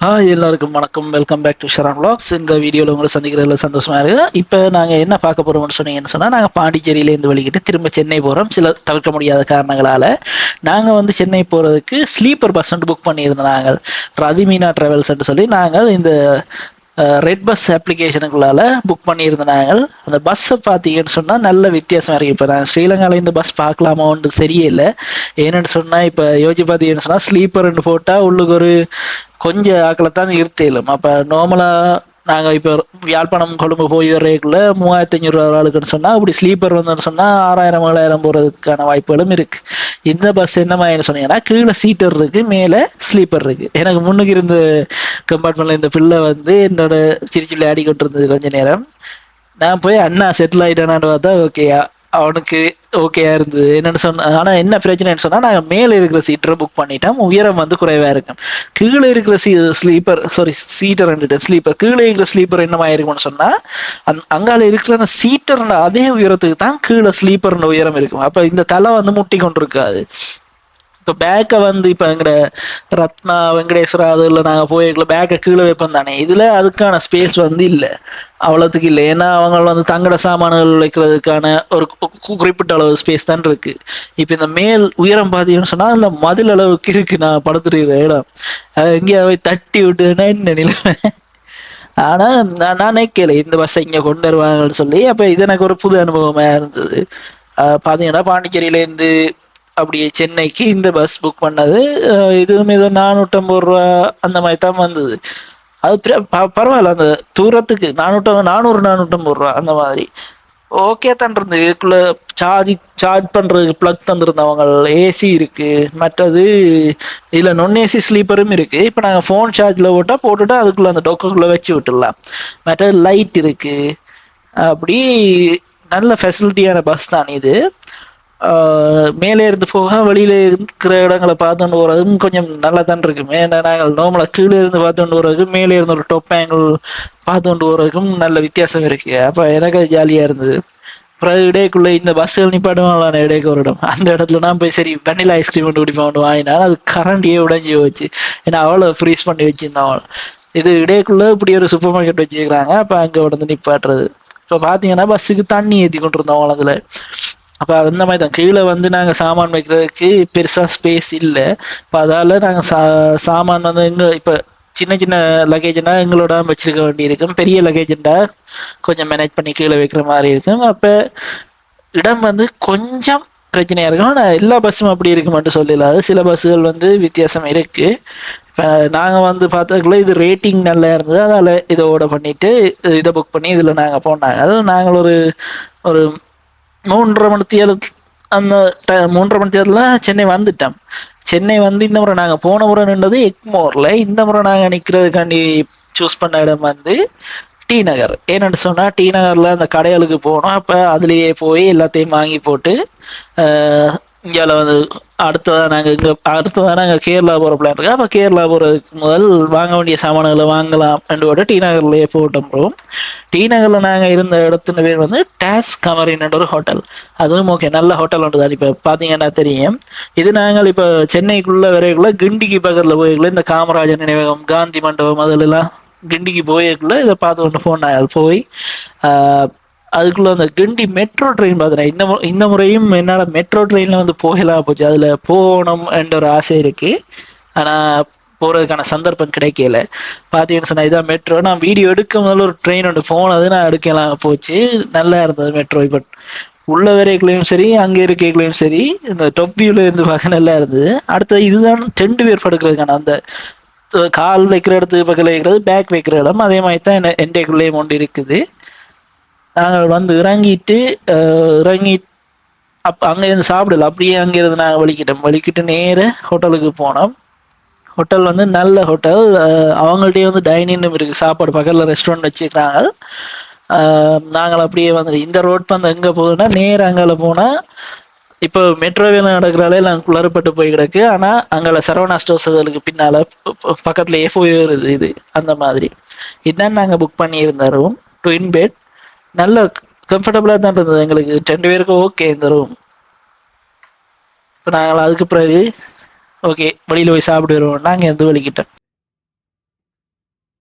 Hi எல்லாருக்கும் வணக்கம். Welcome back to Sharon vlogs இந்த வீடியோவில் உங்களை சந்திக்கிறதுல சந்தோஷமாக இருக்குது இப்போ நாங்கள் என்ன பார்க்க போகிறோம்னு சொன்னீங்கன்னு சொன்னால் நாங்கள் பாண்டிச்சேரியிலேருந்து வெளிக்கிட்டு திரும்ப சென்னை போகிறோம் சில தவிர்க்க முடியாத காரணங்களால். நாங்கள் வந்து சென்னை போகிறதுக்கு ஸ்லீப்பர் பஸ் வந்து புக் பண்ணியிருந்தோம் நாங்கள். ரதிமீனா ட்ராவல்ஸ்ன்னு சொல்லி நாங்கள் இந்த ரெட் பஸ் அப்ளிகேஷனுக்குள்ளால புக் பண்ணியிருந்தாங்க. அந்த பஸ்ஸை பார்த்தீங்கன்னு சொன்னால் நல்ல வித்தியாசம் இருக்குது இப்போ நான் ஸ்ரீலங்காவில் இந்த பஸ் பார்க்கலாமான்னு தெரியல. ஏன்னு சொன்னால் இப்போ யோசிச்சு பார்த்தீங்கன்னு சொன்னால் ஸ்லீப்பர்னு போட்டால் உள்ளுக்கு ஒரு கொஞ்சம் ஆக்களை தான் இருத்தேலும். அப்போ நார்மலாக நாங்கள் இப்போ யாழ்ப்பாணம் கொழும்பு போய் வர்றதுக்குள்ள மூவாயிரத்தி ஐநூறு ஆளுக்குன்னு சொன்னால் அப்படி ஸ்லீப்பர் வந்துன்னு சொன்னால் ஆறாயிரம் ஏழாயிரம் போகிறதுக்கான வாய்ப்புகளும் இருக்குது இந்த பஸ் என்ன மாதிரி சொன்னீங்கன்னா கீழே சீட்டர் இருக்கு மேலே ஸ்லீப்பர் இருக்கு. எனக்கு முன்னுக்கு இருந்த கம்பார்ட்மெண்ட்ல இந்த பிள்ளை வந்து என்னோட சிரிச்சு விளையாடிக்கிட்டு இருந்தது கொஞ்ச நேரம். நான் போய் அண்ணா செட்டில் ஆயிட்டானான்னு பார்த்தா ஓகே அவனுக்கு ஓகேயா இருந்தது. என்னன்னு சொன்ன ஆனா என்ன பிரச்சனைன்னு சொன்னா நாங்க மேல இருக்கிற சீட்டரை புக் பண்ணிட்டோம் உயரம் வந்து குறைவா இருக்கும் கீழே இருக்கிற சீ ஸ்லீப்பர் சாரி சீட்டர் ஸ்லீப்பர் கீழே இருக்கிற ஸ்லீப்பர் என்னமா இருக்கும்னு சொன்னா அந் அங்கால இருக்கிற அந்த சீட்டர் அதே உயரத்துக்கு தான் கீழே ஸ்லீப்பர்னு உயரம் இருக்கும். அப்ப இந்த தலை வந்து முட்டி கொண்டிருக்காது. இப்போ பேக்கை வந்து இப்போ எங்கட ரத்னா வெங்கடேஸ்வரா அது இல்லை நாங்கள் போயிருக்கல பேக்கை கீழே வைப்போம் தானே? இதில் அதுக்கான ஸ்பேஸ் வந்து இல்லை. அவ்வளோத்துக்கு இல்லை. ஏன்னா அவங்க வந்து தங்கட சாமான்கள் வைக்கிறதுக்கான ஒரு குறிப்பிட்ட அளவு ஸ்பேஸ் தான் இருக்கு. இப்போ இந்த மேல் உயரம் பார்த்தீங்கன்னு சொன்னால் இந்த மதில் அளவுக்கு இருக்கு. நான் படுத்துருக்கிற இடம். எங்கேயாவது தட்டி விட்டுன்னா என்ன நிலைமை ஆனால் நான் நானே நினைக்கல இந்த பஸ்ஸை இங்கே கொண்டு வருவாங்கன்னு சொல்லி அப்போ இது எனக்கு ஒரு புது அனுபவமாக இருந்தது. பார்த்தீங்கன்னா பாண்டிச்சேரியிலேருந்து அப்படி அப்படியே சென்னைக்கு இந்த பஸ் புக் பண்ணது. இதுவும் ஏதோ நானூற்றம்பது ரூபா அந்த மாதிரி தான் வந்தது. அது பரவாயில்ல அந்த தூரத்துக்கு நானூற்றம் நானூறு நானூற்றம்பது ரூபா அந்த மாதிரி. ஓகே தான் இதுக்குள்ள சார்ஜ் சார்ஜ் பண்ணுறதுக்கு ப்ளக் தந்திருந்தவங்க ஏசி இருக்குது மற்றது இதில் நொன் ஏசி ஸ்லீப்பரும் இருக்குது இப்போ நாங்கள் ஃபோன் சார்ஜில் போட்டால் போட்டுட்டு அதுக்குள்ளே அந்த டொக்கக்குள்ளே வச்சு விட்டுடலாம். மற்றது லைட் இருக்குது அப்படி நல்ல ஃபெசிலிட்டியான பஸ் தான் இது. மேலே இருந்து போக வெளியில இருக்கிற இடங்களை பார்த்துட்டு போறதும் கொஞ்சம் நல்லா தான் இருக்குமே. ஏன்னா நாங்கள் நார்மலாக கீழே இருந்து பார்த்துட்டு போறதுக்கும் மேலே இருந்து ஒரு டொப் ஆங்கிள் பார்த்துட்டு போறதுக்கும் நல்ல வித்தியாசம் இருக்கு. அப்போ எனக்கு அது ஜாலியாக இருந்தது. அப்புறம் இடையக்குள்ள இந்த பஸ்ஸுகள் நிப்பாடுவாங்களான இடைக்கு ஒரு இடம். அந்த இடத்துல நான் போய் சரி வெண்ணிலா ஐஸ்கிரீம் கொண்டு குடிப்பான் வாங்கினா அது கரண்டியே உடஞ்சி வச்சு ஏன்னா அவ்வளோ ஃப்ரீஸ் பண்ணி வச்சிருந்தான் இது இடையக்குள்ள இப்படி ஒரு சூப்பர் மார்க்கெட் வச்சுக்கிறாங்க அப்போ அங்கே உடந்து நிப்பாட்டுறது. இப்போ பார்த்தீங்கன்னா பஸ்ஸுக்கு தண்ணி ஏற்றி கொண்டு இருந்தோம் அதுல அப்போ அந்த மாதிரி தான் கீழே வந்து நாங்கள் சாமான் வைக்கிறதுக்கு பெருசாக ஸ்பேஸ் இல்லை. இப்போ அதால் நாங்கள் சா சாமான் வந்து எங்கே இப்போ சின்ன சின்ன லக்கேஜ்னா எங்களோட வச்சிருக்க வேண்டி இருக்கும் பெரிய லக்கேஜ்னா கொஞ்சம் மேனேஜ் பண்ணி கீழே வைக்கிற மாதிரி இருக்கும். அப்போ இடம் வந்து கொஞ்சம் பிரச்சனையாக இருக்கும். ஆனால் எல்லா பஸ்ஸும் அப்படி இருக்கு மட்டும் சொல்லலாது சில பஸ்ஸுகள் வந்து வித்தியாசம் இருக்குது இப்போ நாங்கள் வந்து பார்த்ததுக்குள்ள இது ரேட்டிங் நல்லா இருந்தது. அதனால் இதோட பண்ணிவிட்டு இதை புக் பண்ணி இதில் நாங்கள் போனாங்க. அதாவது நாங்கள் ஒரு ஒரு மூன்றரை மணி தேர்தல் அந்த மூன்றரை மணி தேர்தலில் சென்னை வந்துட்டோம். சென்னை வந்து இந்த முறை நாங்கள் போன முறை நின்றது எக்மோரில். இந்த முறை நாங்கள் நிற்கிறதுக்காண்டி சூஸ் பண்ண இடம் வந்து டி நகர். ஏன்னு சொன்னால் டி நகரில் அந்த கடைகளுக்கு போனோம். அப்போ அதுலேயே போய் எல்லாத்தையும் வாங்கி போட்டு இந்தியாவில் வந்து அடுத்ததாக நாங்கள் இங்கே அடுத்ததாக நாங்கள் கேரளா போகிற பிளான் இருக்கு. அப்போ கேரளா போகிறதுக்கு முதல் வாங்க வேண்டிய சாமான்களை வாங்கலாம் ரெண்டு டி நகர்லேயே போட்டோம் ப்ரோ டி நகரில் நாங்கள் இருந்த இடத்துல பேர் வந்து டேஸ் கமரின் ஒரு ஹோட்டல் அதுவும் ஓகே நல்ல ஹோட்டல் ஒன்று தான். இப்போ பார்த்தீங்கன்னா தெரியும். இது நாங்கள் இப்போ சென்னைக்குள்ளே வரைக்குள்ள கிண்டிக்கு பக்கத்தில் போயிருக்கல இந்த காமராஜர் நினைவகம் காந்தி மண்டபம் அதிலெல்லாம் கிண்டிக்கு போயிருக்குள்ள இதை பார்த்து கொண்டு போனாங்க போய் அதுக்குள்ள அந்த கிண்டி மெட்ரோ ட்ரெயின் பார்த்தேன் இந்த இந்த முறையும் என்னால் மெட்ரோ ட்ரெயினில் வந்து போகலாம் போச்சு. அதில் போகணும் என்ற ஒரு ஆசை இருக்கு. ஆனால் போகிறதுக்கான சந்தர்ப்பம் கிடைக்கல. பார்த்தீங்கன்னு சொன்னால் இதான் மெட்ரோ நான் வீடியோ எடுக்க முதல்ல ஒரு ட்ரெயின் ஒன்று போனது நான் எடுக்கலாம் போச்சு. நல்லா இருந்தது மெட்ரோ இப்போ உள்ள வரைக்குள்ளேயும் சரி அங்கே இருக்கக்குள்ளேயும் சரி இந்த டொப் வியூவில் இருந்து பார்க்க நல்லா இருந்தது. அடுத்தது இதுதான் ரெண்டு பேர் படுக்கிறதுக்கான அந்த கால் வைக்கிற இடத்துக்கு பக்கத்தில் வைக்கிறது பேக் வைக்கிற இடம் அதே மாதிரி தான் என்ன என்டைக்குள்ளேயும் ஒன்று இருக்குது. நாங்கள் வந்து இறங்கிட்டு இறங்கி அப் அங்கேருந்து சாப்பிடல. அப்படியே அங்கேருந்து நாங்கள் வலிக்கிட்டோம் வலிக்கிட்டு நேர ஹோட்டலுக்கு போனோம். ஹோட்டல் வந்து நல்ல ஹோட்டல். அவங்கள்ட்டயே வந்து டைனிங்கும் இருக்குது சாப்பாடு பக்கத்தில் ரெஸ்டாரண்ட் வச்சுருக்காங்க நாங்கள் அப்படியே வந்து இந்த ரோட் வந்து எங்கே போகுதுன்னா நேர அங்கால போனால் இப்போ மெட்ரோ வேலை நடக்கிறாலே நாங்கள் குளறுபட்டு போய் கிடக்கு. ஆனால் அங்கே சரவணா ஸ்டோர்ஸுகளுக்கு பின்னால் பக்கத்தில் எஃப்ஓ வருது இது. அந்த மாதிரி. இதுதான் நாங்கள் புக் பண்ணியிருந்த ரூம் ட்வின் பெட் நல்ல கம்ஃபர்டபுளாக தான் இருந்தது. எங்களுக்கு ரெண்டு பேருக்கும் ஓகே இந்த ரூம் இப்போ நாங்கள் அதுக்கு பிறகு ஓகே வெளியில் போய் சாப்பிட்டு வருவோம். நாங்கள் எந்த வலிக்கிட்டோம்